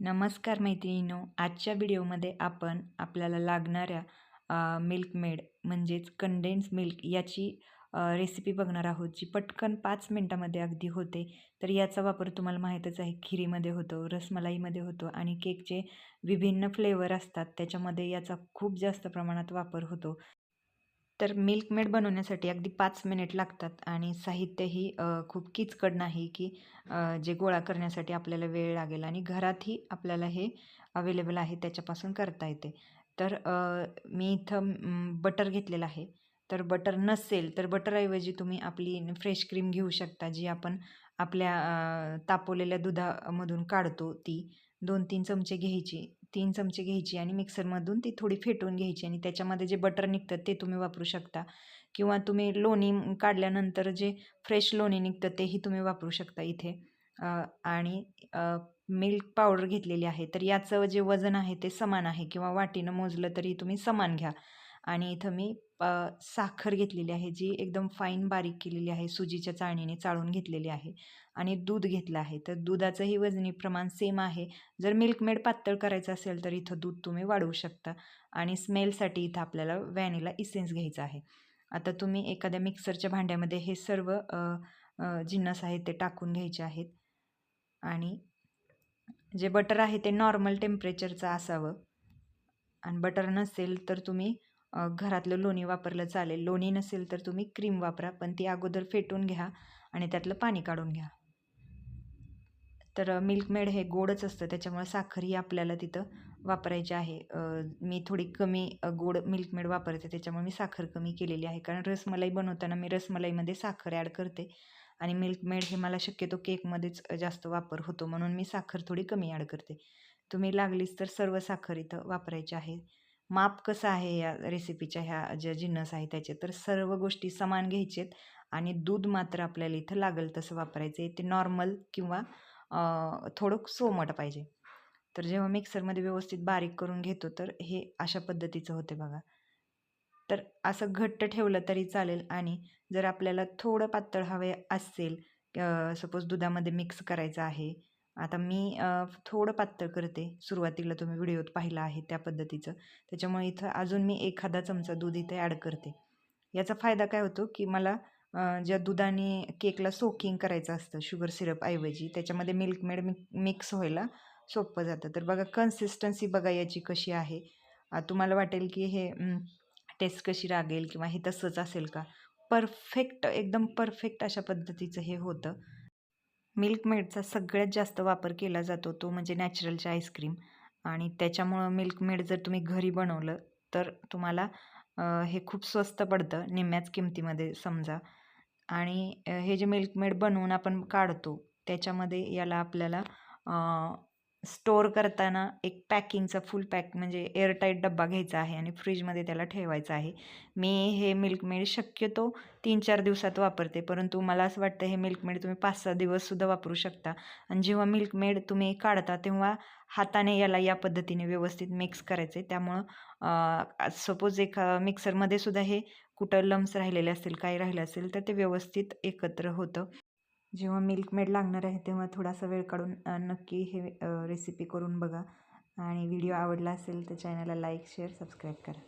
नमस्कार मैत्रिणीनो आजच्या व्हिडिओमध्ये आपण आपल्याला लागणाऱ्या मिल्कमेड म्हणजेच कंडेन्स मिल्क याची रेसिपी बघणार आहोत जी पटकन पाच मिनटामध्ये अगदी होते. तर याचा वापर तुम्हाला माहीतच आहे खिरीमध्ये होतो रसमलाईमध्ये होतो आणि केकचे विभिन्न फ्लेवर असतात त्याच्यामध्ये याचा खूप जास्त प्रमाणात वापर होतो. तर मिल्कमेड बनवण्यासाठी अगदी पाच मिनिट लागतात. आणि साहित्यही खूप किचकड नाही की जे गोळा करण्यासाठी आपल्याला वेळ लागेल. आणि घरातही आपल्याला हे अवेलेबल आहे त्याच्यापासून करता येते. तर मी इथं बटर घेतलेलं आहे. तर बटर नसेल तर बटरऐवजी तुम्ही आपली फ्रेश क्रीम घेऊ शकता जी आपण आपल्या तापवलेल्या दुधामधून काढतो ती. दोन तीन चमचे घ्यायची. तीन चमचे घ्यायची आणि मिक्सरमधून ती थोडी फेटून घ्यायची आणि त्याच्यामध्ये जे बटर निघतं ते तुम्ही वापरू शकता. किंवा तुम्ही लोणी काढल्यानंतर जे फ्रेश लोणी निघतं तेही तुम्ही वापरू शकता इथे. आणि मिल्क पावडर घेतलेली आहे. तर याचं जे वजन आहे ते समान आहे किंवा वाटीनं मोजलं तरी तुम्ही समान घ्या. आणि इथं मी साखर घेतलेली आहे जी एकदम फाईन बारीक केलेली आहे सुजीच्या चाळणीने चाळून घेतलेली आहे आणि दूध घेतलं आहे. तर दुधाचंही वजनी प्रमाण सेम आहे. जर मिल्कमेड पातळ करायचं असेल तर इथं दूध तुम्ही वाढवू शकता आणि स्मेलसाठी इथं आपल्याला व्हॅनिला इसेन्स घ्यायचा आहे. आता तुम्ही एखाद्या मिक्सरच्या भांड्यामध्ये हे सर्व जिन्नस आहेत ते टाकून घ्यायचे आहेत. आणि जे बटर आहे ते नॉर्मल टेम्परेचरचं असावं. आणि बटर नसेल तर तुम्ही घरातलं लोणी वापरलं चालेल. लोणी नसेल तर तुम्ही क्रीम वापरा पण ती अगोदर फेटून घ्या आणि त्यातलं पाणी काढून घ्या. तर मिल्कमेड हे गोडच असतं त्याच्यामुळे साखरही आपल्याला तिथं वापरायची आहे. मी थोडी कमी गोड मिल्कमेड वापरते त्याच्यामुळे मी साखर कमी केलेली आहे. कारण रसमलाई बनवताना मी रसमलाईमध्ये साखर ॲड करते आणि मिल्कमेड हे मला शक्यतो केकमध्येच जास्त वापर होतो म्हणून मी साखर थोडी कमी ॲड करते. तुम्ही लागलीच तर सर्व साखर इथं वापरायची आहे. माप कसं आहे या रेसिपीच्या ह्या ज्या जिन्नस आहे त्याचे? तर सर्व गोष्टी समान घ्यायचेत आणि दूध मात्र आपल्याला इथं लागेल तसं वापरायचं आहे. ते नॉर्मल किंवा थोडं सोमट पाहिजे. तर जेव्हा मिक्सरमध्ये व्यवस्थित बारीक करून घेतो तर हे अशा पद्धतीचं होते बघा. तर असं घट्ट ठेवलं तरी चालेल आणि जर आपल्याला थोडं पातळ हवे असेल सपोज दुधामध्ये मिक्स करायचं आहे आता मी थोडं पातळ करते. सुरुवातीला तुम्ही व्हिडिओत पाहिला आहे त्या पद्धतीचं. त्याच्यामुळे इथं अजून मी एखादा चमचा दूध इथे ॲड करते. याचा फायदा काय होतो की मला ज्या दुधाने केकला सोकिंग करायचं असतं शुगर सिरपऐवजी त्याच्यामध्ये मिल्कमेड मिक्स व्हायला सोपं जातं. तर बघा कन्सिस्टन्सी बघा याची कशी आहे. तुम्हाला वाटेल की हे टेस्ट कशी लागेल किंवा हे तसंच असेल का? परफेक्ट एकदम परफेक्ट अशा पद्धतीचं हे होतं. मिल्कमेडचा सगळ्यात जास्त वापर केला जातो तो म्हणजे नॅचरलचे आईस्क्रीम. आणि त्याच्यामुळं मिल्कमेड जर तुम्ही घरी बनवलं तर तुम्हाला हे खूप स्वस्त पडतं निम्म्याच किमतीमध्ये समजा. आणि हे जे मिल्कमेड बनवून आपण काढतो त्याच्यामध्ये याला आपल्याला स्टोअर करताना एक पॅकिंगचा फुल पॅक म्हणजे एअरटाईट डब्बा घ्यायचा आहे आणि फ्रीजमध्ये त्याला ठेवायचं आहे. मी हे मिल्कमेड शक्यतो तीन चार दिवसात वापरते परंतु मला असं वाटतं हे मिल्कमेड तुम्ही पाच सहा दिवससुद्धा वापरू शकता. आणि जेव्हा मिल्कमेड तुम्ही काढता तेव्हा हाताने याला या पद्धतीने व्यवस्थित मिक्स करायचे. त्यामुळं सपोज एका मिक्सरमध्ये सुद्धा हे कुठं लम्स राहिलेले असतील काही राहिले असेल तर ते व्यवस्थित एकत्र होतं. जेव्हा मिल्कमेड लागणार आहे तेव्हा थोडासा वेळ काढून नक्की हे रेसिपी करून बघा. आणि व्हिडिओ आवडला असेल तर चॅनलला लाईक शेअर सबस्क्राईब करा.